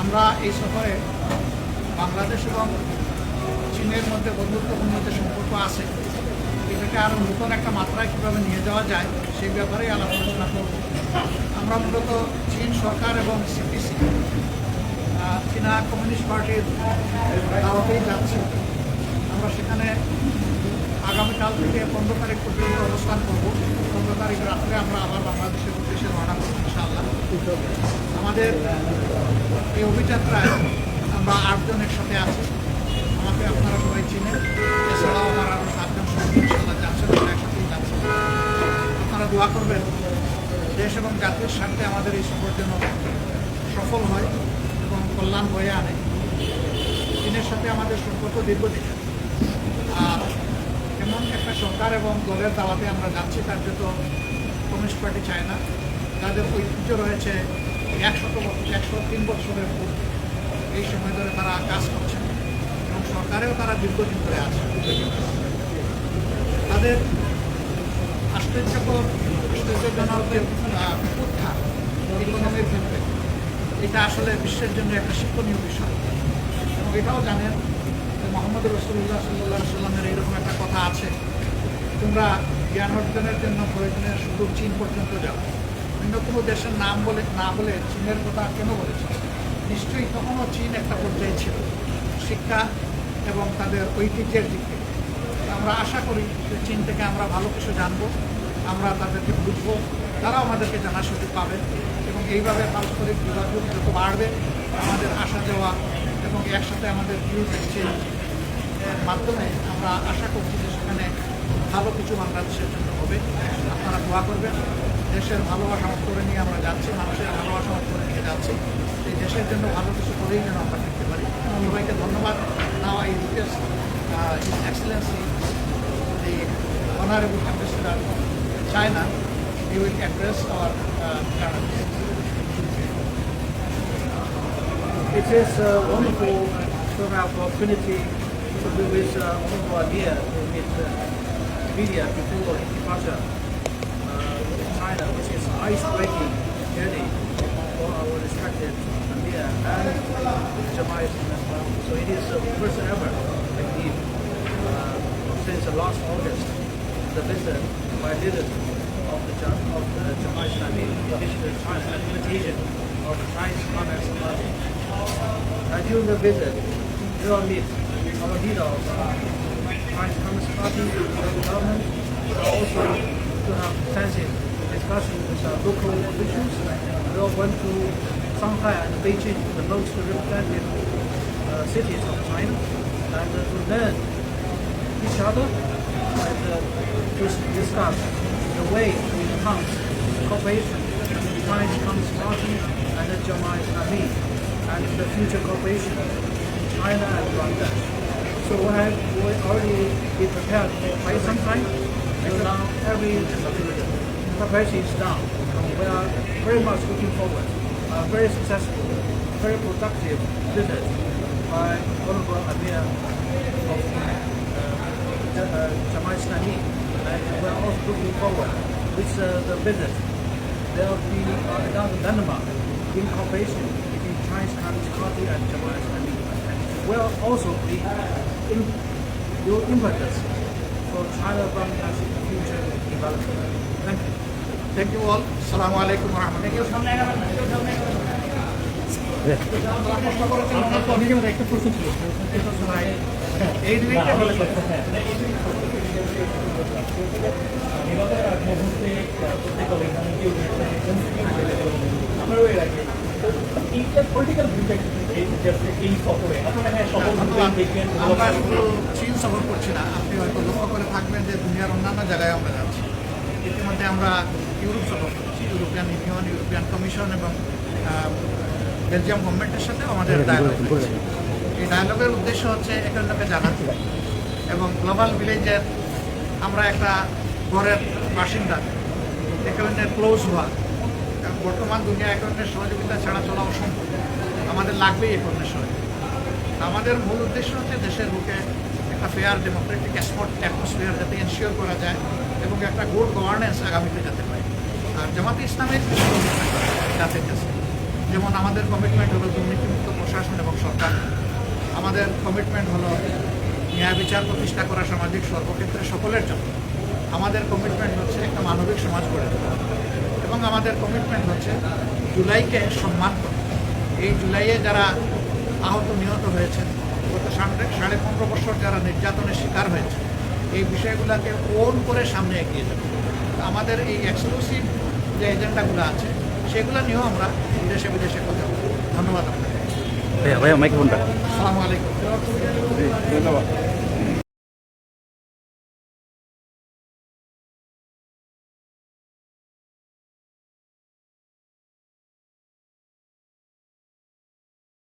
আমরা এই সফরে বাংলাদেশ এবং চীনের মধ্যে বন্ধুত্বপূর্ণ যে সম্পর্ক আছে। এটাকে আরও নতুন একটা মাত্রায় কীভাবে নিয়ে যাওয়া যায়, সেই ব্যাপারেই আলাপ আলোচনা করব। আমরা মূলত চীন সরকার এবং সিপিসি চীনা কমিউনিস্ট পার্টির দাওয়াতেই যাচ্ছি। আমরা সেখানে আগামীকাল থেকে পনেরো তারিখ পর্যন্ত অবস্থান করব। পনেরো তারিখ রাত্রে আমরা আবার বাংলাদেশের উদ্দেশ্যে রওনা করব, ইনশাআল্লাহ। আমাদের এই অভিযাত্রায় আমরা আটজন একসাথে আছি। আমাকে আপনারা সবাই চিনেন। এছাড়াও আমার আরও সাতজন সঙ্গী ইনশাল্লাহ যাচ্ছেন, আমরা একসাথেই যাচ্ছি। আপনারা দোয়া করবেন, দেশ এবং জাতির স্বার্থে আমাদের এই সফর যেন সফল হয় এবং কল্যাণ বয়ে আনে। চীনের সাথে আমাদের সম্পর্ক দীর্ঘদিনের। আর এমন একটা সরকার এবং দলের দাওয়াতে আমরা যাচ্ছি তার যত কমিউনিস্ট পার্টি চায় না। তাদের ঐতিহ্য রয়েছে একশত বছর একশো তিন বছরের এই সময় ধরে তারা কাজ করছেন এবং সরকারেও তারা দীর্ঘদিন ধরে আছে। তাদের আশ্চর্যকর আশ্চর্যজনক যে আহ, উত্থান ইকোনমির ক্ষেত্রে এটা আসলে বিশ্বের জন্য একটা শিক্ষণীয় বিষয়। এবং এটাও জানেন মোহাম্মদ রসুল্লাহ সাল্লাহ সাল্লামের এইরকম একটা কথা আছে। তোমরা জ্ঞান অর্জনের জন্য প্রয়োজনে শুধু চীন পর্যন্ত যাও। অন্য কোনো দেশের নাম বলে না বলে চীনের কথা কেন বলেছে? নিশ্চয়ই তখনও চীন একটা পর্যায়ে ছিল। শিক্ষা এবং তাদের ঐতিহ্যের দিক থেকে। আমরা আশা করি যে চীন থেকে আমরা ভালো কিছু জানব, আমরা তাদেরকে বুঝব, তারাও আমাদেরকে জানার সুযোগ পাবে এবং এইভাবে পারস্পরিক যোগাযোগ যত বাড়বে, আমাদের আসা যাওয়া এবং একসাথে আমাদের ভিউ এর মাধ্যমে আমরা আশা করছি যে সেখানে ভালো কিছু বাংলাদেশের জন্য হবে। আপনারা দোয়া করবেন। দেশের ভালোবাসা করে নিয়ে আমরা যাচ্ছি মানুষের ভালোবাসা করে নিয়ে যাচ্ছি। সেই দেশের জন্য ভালো কিছু করেই যেন আমরা দেখতে পারি। সবাইকে ধন্যবাদ। Now I request excellency Honorable Ambassador of China, he our uh, channels. It is uh, wonderful to have opportunity to be with uh, Amir to meet uh, media before departure uh, China, which is ice-breaking journey for our respected Amir and Jamaica as well. So it is the first ever, believe, uh, since last August, the visit by leaders of the of the Jamaica Islamic visited China at invitation of the Chinese Communist Party. And during the visit, we will meet our leader of Chinese Party, the government, and also to have extensive discussion with uh, local officials. We all went to Shanghai and Beijing, the most representative uh, cities of China, and uh, to learn each other and uh, to discuss the way to enhance cooperation between Chinese Party and the Jamaat Islami and the future cooperation between China and Bangladesh. So we have we already been prepared for quite some time. So now every preparation is done. We are very much looking forward. A very successful, very productive visit by Honorable Amir of uh, uh, Islami. And we are also looking forward with uh, the visit. There will be uh, another landmark in cooperation between Chinese Communist Party and Jamaat Islami. Will also be your impetus for China-Bangladesh future development. Thank you. Thank you all. Assalamu alaikum wa rahmatullahi একটা প্রশ্ন ছিল এই দুইটা হলো নির্বাচনের আগ মুহূর্তে প্রত্যেক অভিযানকে আমারও এর আগে এইটা পলিটিক্যাল ভিউটা এই সফরে আপনারা হ্যাঁ সফল দেখবেন আমরা শুধু চীন সফর করছি না। আপনি হয়তো লক্ষ্য করে থাকবেন যে দুনিয়ার অন্যান্য জায়গায় আমরা যাচ্ছি। ইতিমধ্যে আমরা ইউরোপ সফর করছি ইউরোপিয়ান ইউনিয়ন ইউরোপিয়ান কমিশন এবং বেলজিয়াম গভর্নমেন্টের সাথে আমাদের ডায়ালগ হচ্ছে। এই ডায়ালগের উদ্দেশ্য হচ্ছে এখানটাকে জানাতে। এবং গ্লোবাল ভিলেজের আমরা একটা ঘরের বাসিন্দা। এখানে ক্লোজ হওয়া কারণ বর্তমান দুনিয়া একরণের সহযোগিতা ছাড়া চলা অসম্ভব। আমাদের এই ধরনের আমাদের মূল উদ্দেশ্য হচ্ছে দেশের বুকে একটা ফেয়ার ডেমোক্রেটিক স্পট অ্যাটমসফিয়ার যাতে এনশিওর করা যায় এবং একটা গুড গভর্নেন্স আগামীতে যাতে পায়। আর জামাতে ইসলামের কাছে যেমন আমাদের কমিটমেন্ট হলো দুর্নীতিমুক্ত প্রশাসন এবং সরকার। আমাদের কমিটমেন্ট হলো ন্যায় বিচার প্রতিষ্ঠা করা সামাজিক সর্বক্ষেত্রে সকলের জন্য। আমাদের কমিটমেন্ট হচ্ছে একটা মানবিক সমাজ গড়ে তোলা। এবং আমাদের কমিটমেন্ট হচ্ছে জুলাইকে সম্মান করা। এই জুলাইয়ে যারা আহত নিহত হয়েছে গত সামনে সাড়ে পনেরো বছর যারা নির্যাতনের শিকার হয়েছে এই বিষয়গুলোকে ওন করে সামনে এগিয়ে যাবে? আমাদের এই এক্সক্লুসিভ যে এজেন্ডাগুলো আছে সেগুলো নিয়েও আমরা দেশে বিদেশে কথা বলব। ধন্যবাদ আপনাকে। ভাইয়া ভাইয়া মাইক্রোফোনটা আসসালামু আলাইকুম। ধন্যবাদ।